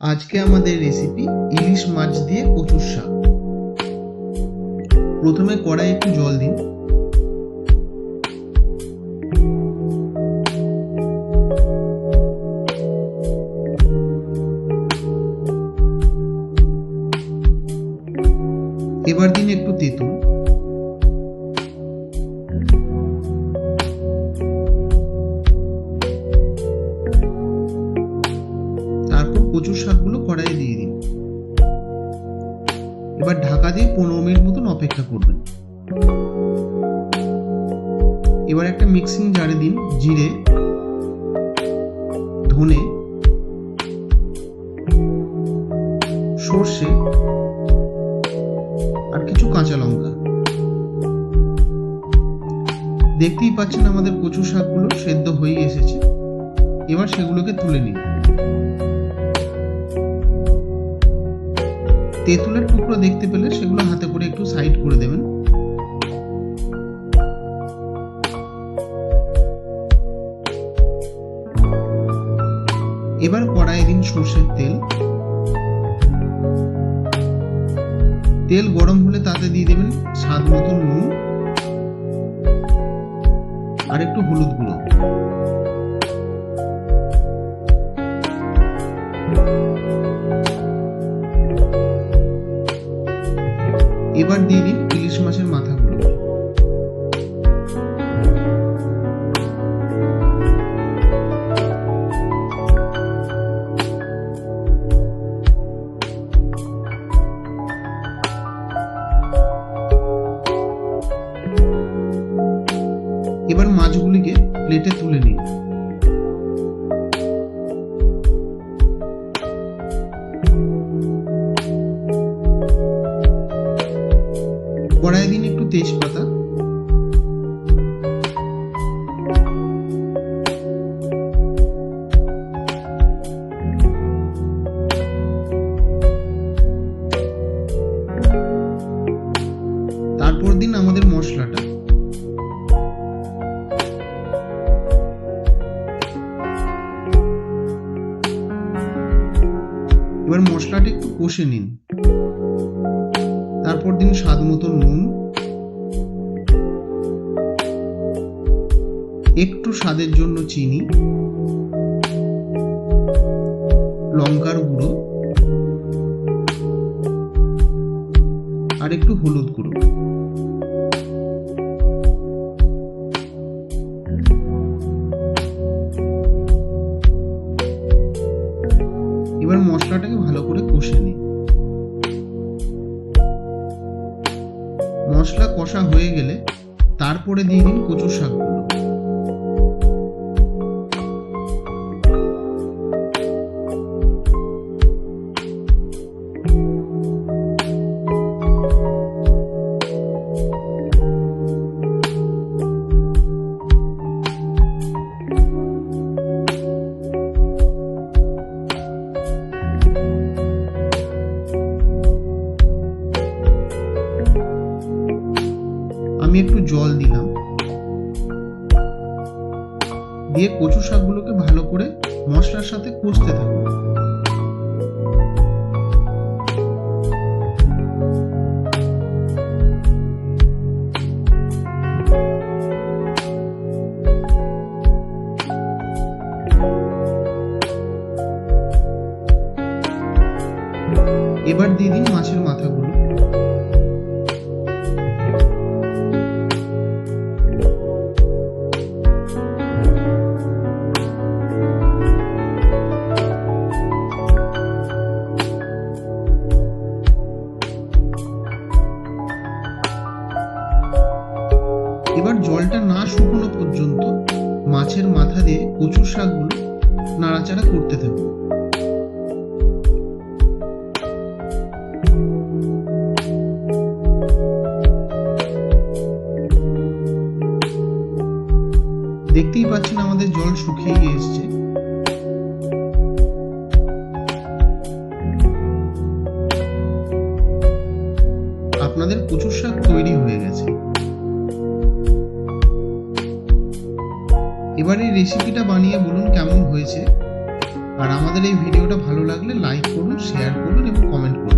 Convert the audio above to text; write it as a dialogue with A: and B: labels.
A: আজকে আমাদের রেসিপি ইলিশ মাছ দিয়ে কচুর শাক। প্রথমে কড়াই একটু জল দিন। এবার দিন একটু তেঁতুল। কচুর শাকগুলো কড়াইয়ে দিয়ে দিন। এবার ঢাকা দিয়ে পনেরো মিনিট মতন অপেক্ষা করবেন। এবার একটা মিক্সিং জারে দিন জিরে, ধনে, সর্ষে আর কিছু কাঁচা লঙ্কা। দেখতেই পাচ্ছেন আমাদের কচু শাকগুলো সেদ্ধ হয়ে এসেছে। এবার সেগুলোকে তুলে নিন। তেঁতুলের টুকরো দেখতে পেলে সেগুলো হাতে করে একটু সাইড করে দেবেন। এবার কড়াই দিন সর্ষের তেল। তেল গরম হলে তাতে দিয়ে দেবেন স্বাদ মতো নুন আর একটু হলুদ গুঁড়ো। এবার দিয়ে দিন ইলিশ মাছের মাথাগুলো। এবার মাছগুলিকে প্লেটে তুলে নিন কড়াই দিন একটু তেজপাতা। তারপর দিন আমাদের মশলাটা। এবার মশলাটা একটু কষে নিন। তারপর দিন স্বাদ মতো নুন। একটু স্বাদের জন্য চিনি। লঙ্কার গুঁড়ো। আর একটু হলুদ গুঁড়ো। এবার মশলাটাকে ভালো করে কষে নিন মশলা কষা হয়ে গেলে তারপরে দিয়ে দিন কচু শাকগুলো জল দিলাম। দিয়ে কচু শাকগুলোকে ভালো করে মশলার সাথে কষতে থাকুন এবার দিয়ে দিন মাছের মাথাগুলো। মাছের মাথা দিয়ে কচুর শাকগুলো নাড়াচাড়া করতে থাকুন দেখতেই পাচ্ছেন আমাদের জল শুকিয়ে গিয়ে এসছে। আপনাদের কচুর শাক তৈরি হয়ে গেছে। এবার এই রেসিপিটা বানিয়ে বলুন কেমন হয়েছে। আর আমাদের এই ভিডিওটা ভালো লাগলে লাইক করুন শেয়ার করুন এবং কমেন্ট করুন।